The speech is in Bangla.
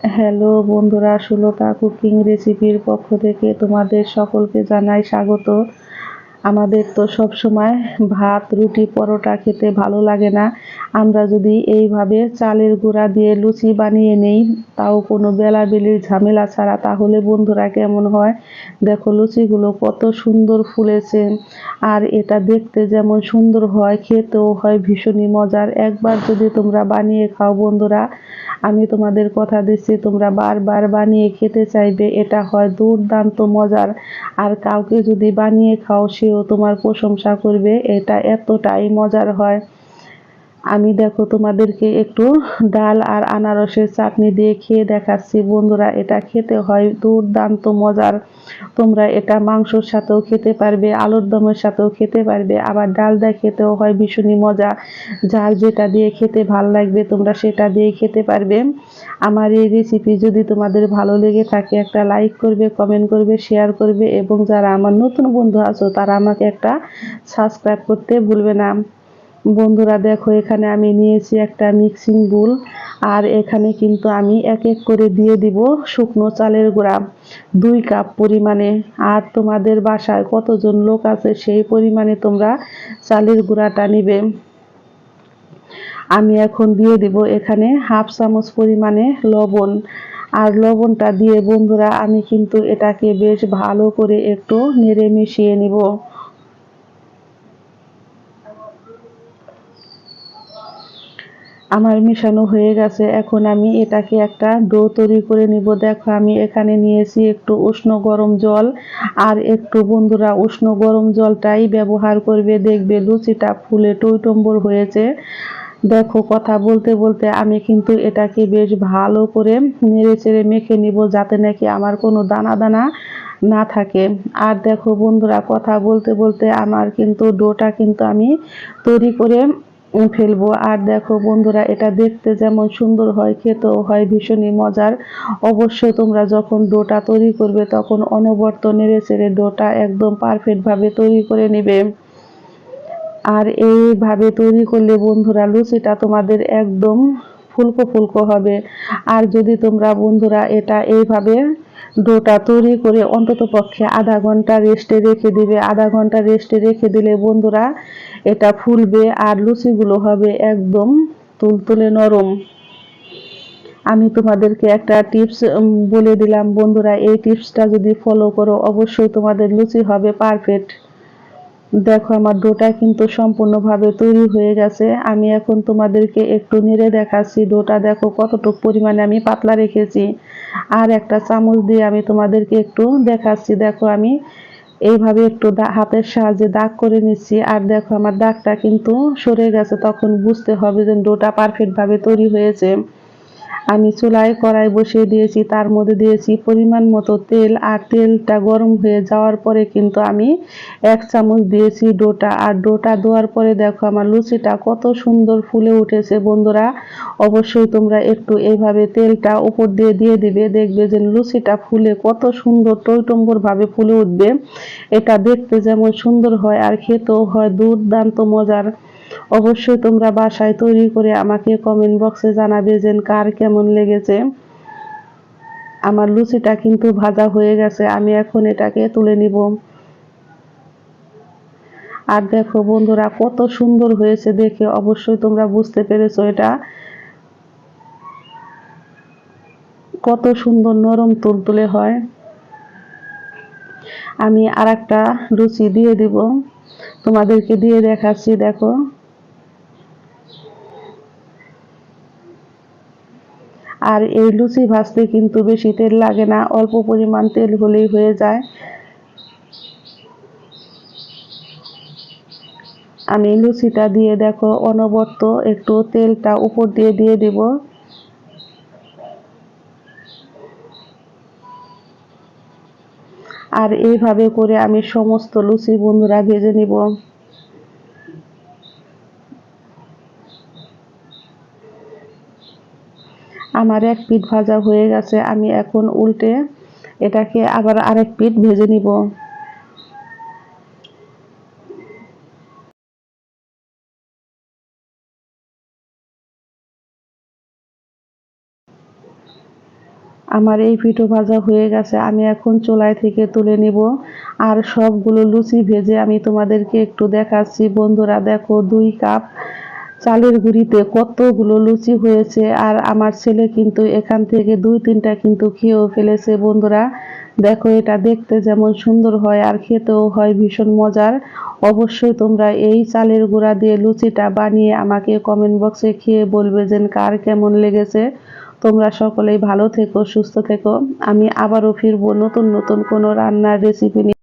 হ্যালো বন্ধুরা, সুলতা কুকিং রেসিপির পক্ষ থেকে তোমাদের সকলকে জানাই স্বাগত। আমাদের তো সব সময় ভাত, রুটি, পরোটা খেতে ভালো লাগে না। আমরা যদি এইভাবে চালের গুঁড়া দিয়ে লুচি বানিয়ে নেই, তাও কোনো বেলাবেলির ঝামেলা ছাড়া, তাহলে বন্ধুরা কেমন হয়? দেখো লুচিগুলো কত সুন্দর ফুলেছে। আর এটা দেখতে যেমন সুন্দর হয়, খেতেও হয় ভীষণই মজার। একবার যদি তোমরা বানিয়ে খাও বন্ধুরা, আমি তোমাদের কথা দিচ্ছি, তোমরা বারবার বানিয়ে খেতে চাইবে, এটা হয় দুর্দান্ত মজার। আর কাউকে যদি বানিয়ে খাও, সেও তোমার প্রশংসা করবে, এটা এতটাই মজার হয়। আমি দেখো তোমাদেরকে একটু ডাল আর আনারসের চাটনি দিয়ে খেয়ে দেখাচ্ছি। বন্ধুরা, এটা খেতে হয় দুর্দান্ত মজার। তোমরা এটা মাংসর সাথেও খেতে পারবে, আলুর দমের সাথেও খেতে পারবে। আবার ডাল খেতেও হয় ভীষণই মজা। যার যেটা দিয়ে খেতে ভালো লাগবে, তোমরা সেটা দিয়ে খেতে পারবে। আমার এই রেসিপি যদি তোমাদের ভালো লেগে থাকে, একটা লাইক করবে কমেন্ট করবে শেয়ার করবে এবং যারা আমার নতুন বন্ধু আছো, তারা আমাকে একটা সাবস্ক্রাইব করতে ভুলবে না। বন্ধুরা দেখো, এখানে আমি নিয়েছি একটা মিক্সিং বুল আর এখানে কিন্তু আমি এক এক করে দিয়ে দিব শুকনো চালের গুঁড়া, দুই কাপ পরিমাণে। আর তোমাদের বাসায় কতজন লোক আছে, সেই পরিমাণে তোমরা চালের গুঁড়াটা নিবে। আমি এখন দিয়ে দিব এখানে হাফ চামচ পরিমাণে লবণ। আর লবণটা দিয়ে বন্ধুরা, আমি কিন্তু এটাকে বেশ ভালো করে একটু নেড়ে মিশিয়ে নিব। আমার মিশানো হয়ে গেছে। এখন আমি এটাকে একটা ডো তৈরি করে নিব। দেখো, আমি এখানে নিয়েছি একটু উষ্ণ গরম জল। আর একটু বন্ধুরা, উষ্ণ গরম জলটাই ব্যবহার করবে। দেখবে লুচিটা ফুলে টইটম্বর হয়েছে। দেখো, কথা বলতে বলতে আমি কিন্তু এটাকে বেশ ভালো করে নেড়ে চেড়ে মেখে নিব যাতে নাকি আমার কোনো দানা দানা না থাকে। আর দেখো বন্ধুরা, কথা বলতে বলতে আমার কিন্তু ডোটা কিন্তু আমি তৈরি করে ফেলব। আর দেখো বন্ধুরা, এটা দেখতে যেমন সুন্দর হয়, খেতেও হয়, ভীষণই মজার। অবশ্যই তোমরা যখন ডোটা তৈরি করবে, তখন অনবর্ত নেড়ে চেড়ে ডোটা একদম পারফেক্টভাবে তৈরি করে নেবে। আর এইভাবে তৈরি করলে বন্ধুরা, লুচিটা তোমাদের একদম ফুলকো ফুলকো হবে। আর যদি তোমরা বন্ধুরা এটা এইভাবে ডোটা তৈরি করে অন্তত পক্ষে আধা ঘণ্টা রেস্টে রেখে দিবে। আধা ঘণ্টা রেস্টে রেখে দিলে বন্ধুরা এটা ফুলবে আর লুচিগুলো হবে একদম তুলতুলে নরম। আমি তোমাদেরকে একটা টিপস বলে দিলাম, বন্ধুরা, এই টিপসটা যদি ফলো করো, অবশ্যই তোমাদের লুচি হবে পারফেক্ট দেখো, আমার ডোটা কিন্তু সম্পূর্ণভাবে তৈরি হয়ে গেছে। আমি এখন তোমাদেরকে একটু নেড়ে দেখাচ্ছি। ডোটা দেখো কতটুকু পরিমাণে আমি পাতলা রেখেছি। আর একটা চামচ দিয়ে আমি তোমাদেরকে একটু দেখাচ্ছি। দেখো, আমি এইভাবে একটু হাতের সাহায্যে দাগ করে নিচ্ছি। আর দেখো, আমার দাগটা কিন্তু সরে গেছে। তখন বুঝতে হবে যে ডোটা পারফেক্টভাবে তৈরি হয়েছে। আমি চুলায় কড়াই বসিয়ে দিয়েছি, তার মধ্যে দিয়েছি পরিমাণ মতো তেল আর তেলটা গরম হয়ে যাওয়ার পরে কিন্তু আমি এক চামচ দিয়েছি ডোটা। আর ডোটা দেওয়ার পরে দেখো আমার লুচিটা কত সুন্দর ফুলে উঠেছে। বন্ধুরা, অবশ্যই তোমরা একটু এইভাবে তেলটা উপর দিয়ে দিয়ে দিবে, দেখবে যে লুচিটা ফুলে কত সুন্দর টৈটম্বরভাবে ফুলে উঠবে। এটা দেখতে যেমন সুন্দর হয় আর খেতেও হয় দুর্দান্ত মজার। অবশ্যই তোমরা বাসায় তৈরি করে আমাকে কমেন্ট বক্সে জানাবে যে কার কেমন লেগেছে। আমার লুচিটা কিন্তু ভাজা হয়ে গেছে, আমি এখন এটাকে তুলে নিব। আর দেখো বন্ধুরা, কত সুন্দর হয়েছে দেখে, অবশ্যই তোমরা বুঝতে পেরেছ এটা। কত সুন্দর নরম তুলতুলে হয়। আমি আর একটা লুচি দিয়ে দিব, তোমাদেরকে দিয়ে দেখাচ্ছি, দেখো। আর এই লুচি ভাজতে কিন্তু বেশি তেল লাগে না, অল্প পরিমাণ তেল হলেই হয়ে যায়। আমি লুচিটা দিয়ে দেখো, অনবর্ত একটু তেলটা উপর দিয়ে দিয়ে দিব। আর এইভাবে করে আমি সমস্ত লুচি বন্ধুরা ভেজে নিব। আমার এক পিঠ ভাজা হয়ে গেছে, আমি এখন উল্টে এটাকে আবার আরেক পিঠ ভেজে নিব। আমার এই পিঠো ভাজা হয়ে গেছে, আমি এখন চুলায় থেকে তুলে নিব। আর সবগুলো লুচি ভেজে আমি তোমাদেরকে একটু দেখাচ্ছি। বন্ধুরা দেখো, দুই কাপ চালের গুঁড়িতে কতগুলো লুচি হয়েছে আর আমার ছেলে কিন্তু এখান থেকে দুই তিনটা কিন্তু খেয়েও ফেলেছে। বন্ধুরা, দেখো এটা দেখতে যেমন সুন্দর হয় আর খেতেও হয় ভীষণ মজার। অবশ্যই তোমরা এই চালের গুঁড়া দিয়ে লুচিটা বানিয়ে আমাকে কমেন্ট বক্সে খেয়ে বলবে যে কার কেমন লেগেছে। তোমরা সকলেই ভালো থেকো, সুস্থ থেকো। আমি আবারও ফিরবো নতুন নতুন কোনো রান্নার রেসিপি নিয়ে।